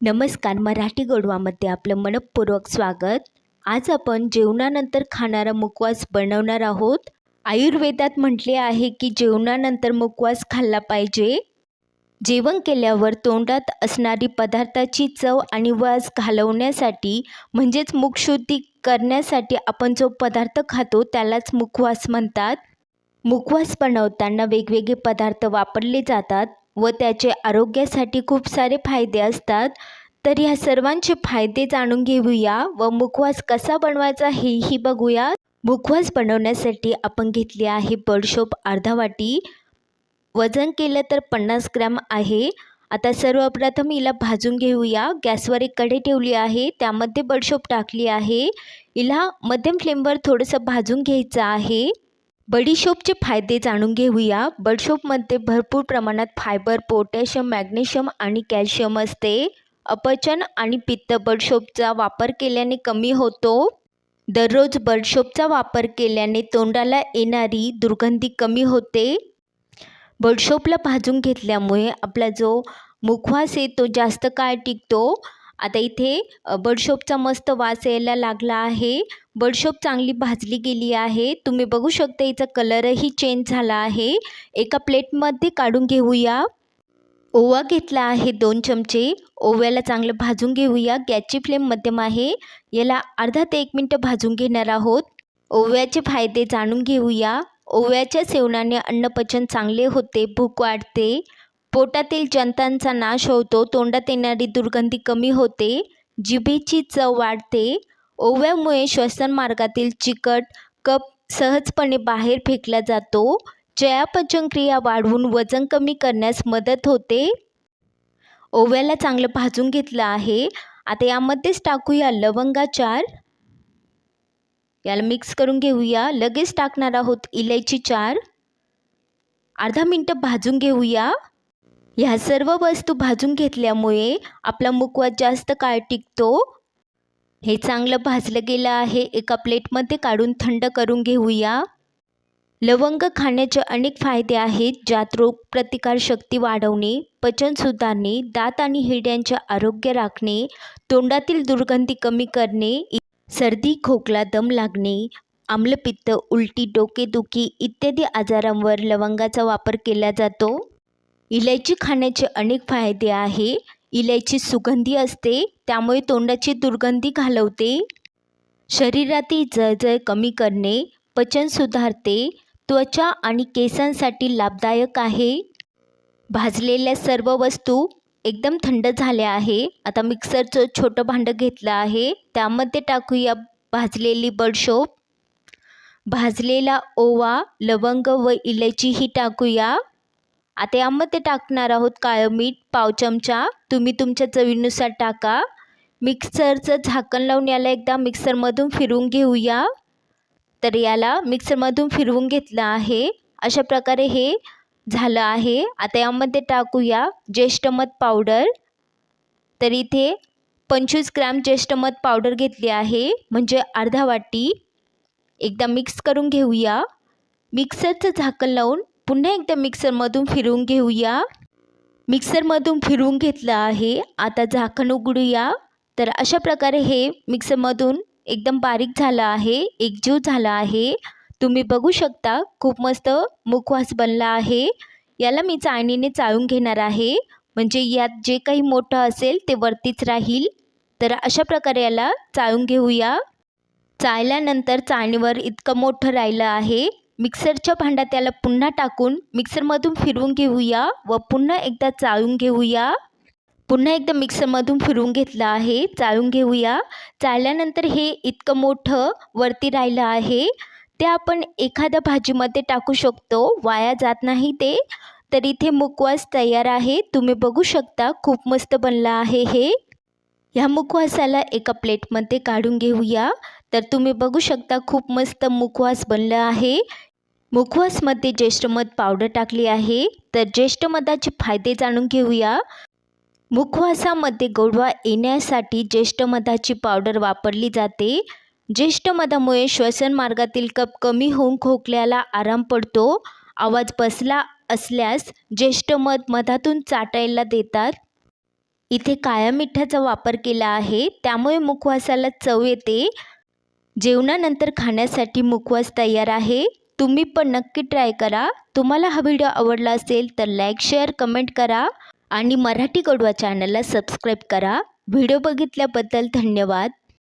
नमस्कार मराठी गोडवामध्ये आपलं मनःपूर्वक स्वागत. आज आपण जेवणानंतर खाणारा मुखवास बनवणार आहोत. आयुर्वेदात म्हटले आहे की जेवणानंतर मुखवास खाल्ला पाहिजे. जेवण केल्यावर तोंडात असणारी पदार्थाची चव आणि वास घालवण्यासाठी म्हणजेच मुखशुद्धी करण्यासाठी आपण जो पदार्थ खातो त्यालाच मुखवास म्हणतात. मुखवास बनवताना वेगवेगळे पदार्थ वापरले जातात. व त्याचे आरोग्यासाठी खूप सारे फायदे असतात. तर ह्या सर्वांचे फायदे जाणून घेऊया व मुखवास कसा बनवायचा हेही बघूया. मुखवास बनवण्यासाठी आपण घेतली आहे बडशोप अर्धा वाटी. वजन केलं तर पन्नास ग्रॅम आहे. आता सर्वप्रथम हिला भाजून घेऊया. गॅसवर एक कढई ठेवली आहे. त्यामध्ये बडशोप टाकली आहे. हिला मध्यम फ्लेमवर थोडंसं भाजून घ्यायचं आहे. बडीशोपचे फायदे जाणून घेऊया. बडशोपमध्ये भरपूर प्रमाणात फायबर पोटॅशियम मॅग्नेशियम आणि कॅल्शियम असते. अपचन आणि पित्त बडशोपचा वापर केल्याने कमी होतो. दररोज बडशोपचा वापर केल्याने तोंडाला येणारी दुर्गंधी कमी होते. बडशोपला भाजून घेतल्यामुळे आपला जो मुखवास आहे तो जास्त काळ टिकतो. आता इथे बडशोपचा मस्त वास यायला लागला आहे. बडशोप चांगली भाजली गेली आहे. तुम्ही बघू शकता हिचा कलरही चेंज झाला आहे. एका प्लेटमध्ये काढून घेऊया. ओवा घेतला आहे दोन चमचे. ओव्याला चांगलं भाजून घेऊया. गॅसची फ्लेम मध्यम आहे. याला अर्धा ते एक मिनटं भाजून घेणार आहोत. ओव्याचे फायदे जाणून घेऊया. ओव्याच्या सेवनाने अन्नपचन चांगले होते भूक वाढते. पोटातील जंतांचा नाश होतो तोंडात येणारी दुर्गंधी कमी होते जिभेची चव वाढते ओव्यामुळे श्वसन मार्गातील चिकट कप सहजपणे बाहेर फेकला जातो चयापचन क्रिया वाढवून वजन कमी करण्यास मदत होते. ओव्याला चांगलं भाजून घेतलं आहे. आता यामध्येच टाकूया लवंगा चार याला मिक्स करून घेऊया. लगेच टाकणार आहोत इलायची चार. अर्धा मिनटं भाजून घेऊया. ह्या सर्व वस्तू भाजून घेतल्यामुळे आपला मुखवास जास्त काळ टिकतो. हे चांगलं भाजलं गेलं आहे. एका प्लेटमध्ये काढून थंड करून घेऊया. लवंग खाण्याचे अनेक फायदे आहेत ज्यात रोगप्रतिकारशक्ती वाढवणे पचन सुधारणे दात आणि हिरड्यांचे आरोग्य राखणे तोंडातील दुर्गंधी कमी करणे सर्दी खोकला दम लागणे आम्लपित्त उलटी डोकेदुखी इत्यादी आजारांवर लवंगाचा वापर केला जातो. इलायची खाण्याचे अनेक फायदे आहे. इलायची सुगंधी असते त्यामुळे तोंडाची दुर्गंधी घालवते. शरीरातील जळजळ कमी करणे पचन सुधारते त्वचा आणि केसांसाठी लाभदायक आहे. भाजलेल्या सर्व वस्तू एकदम थंड झाल्या आहे. आता मिक्सरचं छोटं भांडं घेतलं आहे. त्यामध्ये टाकूया भाजलेली बडशोप. भाजलेला ओवा लवंग व इलायचीही टाकूया. आता यामध्ये टाकणार आहोत काळं मीठ पाव चमचा. तुम्ही तुमच्या चवीनुसार टाका. मिक्सरचं झाकण लावून याला एकदा मिक्सरमधून फिरवून घेऊया. तर याला मिक्सरमधून फिरवून घेतलं आहे. अशा प्रकारे हे झालं आहे. आता यामध्ये टाकूया ज्येष्ठमध पावडर. तर इथे पंचवीस ग्रॅम ज्येष्ठमध पावडर घेतली आहे. म्हणजे अर्धा वाटी. एकदा मिक्स करून घेऊया. मिक्सरचं झाकण लावून पुन्हा एकदा मिक्सरमधून फिरवून घेऊया. मिक्सरमधून फिरवून घेतलं आहे. आता झाकण उघडूया. तर अशा प्रकारे हे मिक्सरमधून एकदम बारीक झालं आहे. एकजीव झाला आहे. तुम्ही बघू शकता खूप मस्त मुखवास बनला आहे. याला मी चाळणीने चाळून घेणार आहे. म्हणजे यात जे काही मोठं असेल ते वरतीच राहील. तर अशा प्रकारे याला चाळून घेऊया. चाळल्यानंतर चाळणीवर इतकं मोठं राहिलं आहे. मिक्सरच्या भांड्यात त्याला पुन्हा टाकून मिक्सरमधून फिरवून घेऊया व पुन्हा एकदा चाळून घेऊया. पुन्हा एकदा मिक्सरमधून फिरवून घेतलं आहे चाळून घेऊया. चाळल्यानंतर हे इतकं मोठं वरती राहिलं आहे. ते आपण एखाद्या भाजीमध्ये टाकू शकतो वाया जात नाही ते. तर इथे मुखवास तयार आहे. तुम्ही बघू शकता खूप मस्त बनला आहे हे. ह्या मुखवासाला एका प्लेटमध्ये काढून घेऊया. तर तुम्ही बघू शकता खूप मस्त मुखवास बनलं आहे. मुखवासमध्ये ज्येष्ठमध पावडर टाकली आहे. तर ज्येष्ठमधाचे फायदे जाणून घेऊया. मुखवासामध्ये गोडवा येण्यासाठी ज्येष्ठमधाची पावडर वापरली जाते. ज्येष्ठमधामुळे श्वसन मार्गातील कप कमी होऊन खोकल्याला आराम पडतो. आवाज बसला असल्यास ज्येष्ठमध मधातून चाटायला देतात. इथे काळ्या मिठाचा वापर केला आहे. त्यामुळे मुखवासाला चव येते. जेवणानंतर खाण्यासाठी मुखवास तयार आहे. तुम्ही पण नक्की ट्राय करा. तुम्हाला हा व्हिडिओ आवडला असेल तर लाईक शेअर कमेंट करा आणि मराठी कडवा चॅनलला सबस्क्राईब करा. व्हिडिओ बघितल्याबद्दल धन्यवाद.